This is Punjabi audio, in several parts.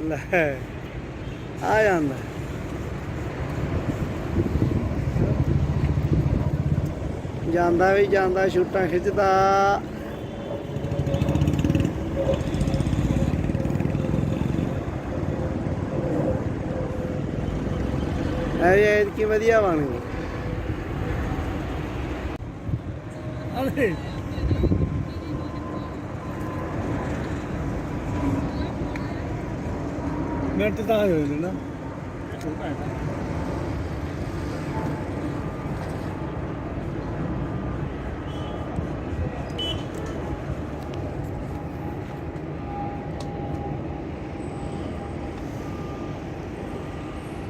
ਲੈ ਆ ਜਾਂਦਾ। ਜਾਂਦਾ ਵੀ ਜਾਂਦਾ ਛੁੱਟਾਂ ਖਿੱਚਦਾ। ਐ ਕੀ ਵਧੀਆ ਬਣ ਗਈ। ਅਰੇ। ਮਿੰਟ ਤਾਂ ਹੋਏ ਨੇ ਨਾ। ਛੋਟਾ ਹੈ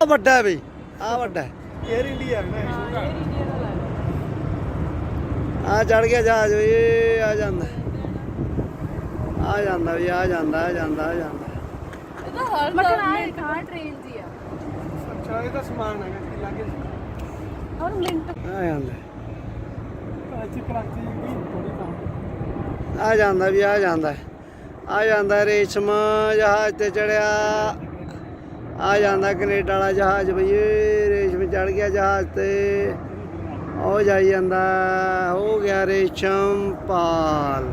ਆ ਵੱਡਾ ਹੈ ਬਈ ਆ ਵੱਡਾ ਹੈ। 에ਅਰ ਇੰਡੀਆ ਹੈ ਨਾ ਛੋਟਾ ਆ ਚੜ ਗਿਆ ਜਹਾਜ਼ ਵੀ ਆ ਜਾਂਦਾ। ਆ ਜਾਂਦਾ ਵੀ ਆ ਜਾਂਦਾ ਆ ਜਾਂਦਾ ਆ ਜਾਂਦਾ। ਇਹਦਾ ਹਰ ਗਵਰਨਮੈਂਟ ਕਾਰ ਟ੍ਰੇਨ ਦੀ ਆ। ਅੱਛਾ ਇਹ ਤਾਂ ਸਮਾਨ ਹੈਗਾ ਕਿ ਲਾਗੇ ਹਰ ਮਿੰਟ। ਆ ਜਾਂਦਾ। ਅੱਜ ਕਰਾਚੀ ਵੀ ਥੋੜੀ ਤਾਂ। ਆ ਜਾਂਦਾ ਵੀ ਆ ਜਾਂਦਾ। ਆ ਜਾਂਦਾ ਰੇਸ਼ਮ ਜਹਾਜ਼ ਤੇ ਚੜਿਆ। ਆ ਜਾਂਦਾ ਕੈਨੇਡਾ ਵਾਲਾ ਜਹਾਜ਼ ਬਈ ਰੇਸ਼ਮ ਚੜ ਗਿਆ ਜਹਾਜ਼ ਤੇ। ਉਹ ਜਾਈ ਜਾਂਦਾ ਹੋ ਗਿਆ ਰੇਸ਼ਮ ਪਾਲ।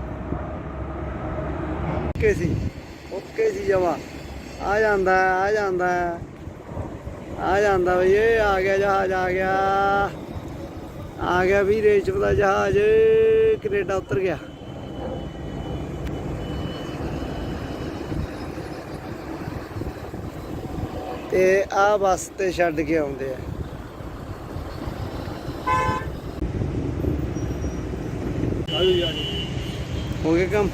ਓਕੇ ਸੀ ਓਕੇ ਸੀ ਜਵਾ ਆ ਜਾਂਦਾ ਆ ਜਾਂਦਾ ਆ ਜਾਂਦਾ ਬਈ ਇਹ ਆ ਗਿਆ ਜਹਾਜ਼, ਆ ਗਿਆ। ਆ ਗਿਆ ਵੀ ਰੇਸ਼ਮ ਦਾ ਜਹਾਜ਼, ਕੈਨੇਡਾ ਉਤਰ ਗਿਆ। ਤੇ ਆ ਬੱਸ ਤੇ ਛੱਡ ਕੇ ਆਉਂਦੇ ਆ। ਹੋ ਗਿਆ ਕੰਮ?